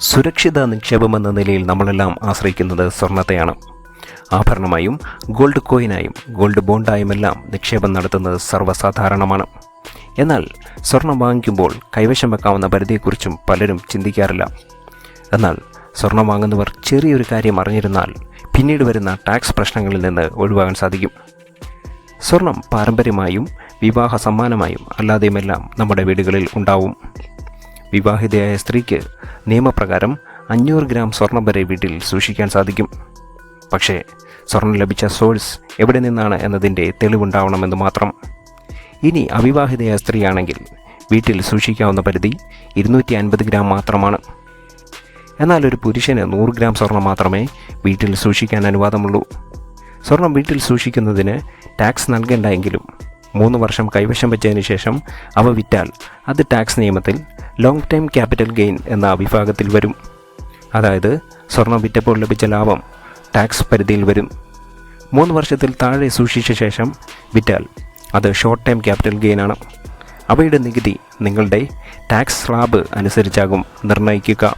സുരക്ഷിത നിക്ഷേപമെന്ന നിലയിൽ നമ്മളെല്ലാം ആശ്രയിക്കുന്നത് സ്വർണത്തെയാണ്. ആഭരണമായും ഗോൾഡ് കോയിനായും ഗോൾഡ് ബോണ്ടായുമെല്ലാം നിക്ഷേപം നടത്തുന്നത് സർവസാധാരണമാണ്. എന്നാൽ സ്വർണം വാങ്ങിക്കുമ്പോൾ കൈവശം വെക്കാവുന്ന പരിധിയെക്കുറിച്ചും പലരും ചിന്തിക്കാറില്ല. എന്നാൽ സ്വർണം വാങ്ങുന്നവർ ചെറിയൊരു കാര്യം അറിഞ്ഞിരുന്നാൽ പിന്നീട് വരുന്ന ടാക്സ് പ്രശ്നങ്ങളിൽ നിന്ന് ഒഴിവാകാൻ സാധിക്കും. സ്വർണം പാരമ്പര്യമായും വിവാഹ സമ്മാനമായും അല്ലാതെയുമെല്ലാം നമ്മുടെ വീടുകളിൽ ഉണ്ടാവും. വിവാഹിതയായ സ്ത്രീക്ക് നിയമപ്രകാരം അഞ്ഞൂറ് ഗ്രാം സ്വർണം വരെ വീട്ടിൽ സൂക്ഷിക്കാൻ സാധിക്കും. പക്ഷേ സ്വർണം ലഭിച്ച സോഴ്സ് എവിടെ നിന്നാണ് എന്നതിന്റെ തെളിവുണ്ടാവണമെന്ന് മാത്രം. ഇനി അവിവാഹിതയായ സ്ത്രീയാണെങ്കിൽ വീട്ടിൽ സൂക്ഷിക്കാവുന്ന പരിധി ഇരുന്നൂറ്റി അൻപത് ഗ്രാം മാത്രമാണ്. എന്നാൽ ഒരു പുരുഷന് നൂറ് ഗ്രാം സ്വർണം മാത്രമേ വീട്ടിൽ സൂക്ഷിക്കാൻ അനുവാദമുള്ളൂ. സ്വർണം വീട്ടിൽ സൂക്ഷിക്കുന്നതിന് ടാക്സ് നൽകേണ്ട എങ്കിലും മൂന്ന് വർഷം കൈവശം വെച്ചതിന് ശേഷം അവ വിറ്റാൽ അത് ടാക്സ് നിയമത്തിൽ ലോങ് ടൈം ക്യാപിറ്റൽ ഗെയിൻ എന്ന വിഭാഗത്തിൽ വരും. അതായത് സ്വർണം വിറ്റപ്പോൾ ലഭിച്ച ലാഭം ടാക്സ് പരിധിയിൽ വരും. മൂന്ന് വർഷത്തിൽ താഴെ സൂക്ഷിച്ച ശേഷം വിറ്റാൽ അത് ഷോർട്ട് ടൈം ക്യാപിറ്റൽ ഗെയിൻ ആണ്. അവയുടെ നികുതി നിങ്ങളുടെ ടാക്സ് സ്ലാബ് അനുസരിച്ചാകും നിർണയിക്കുക.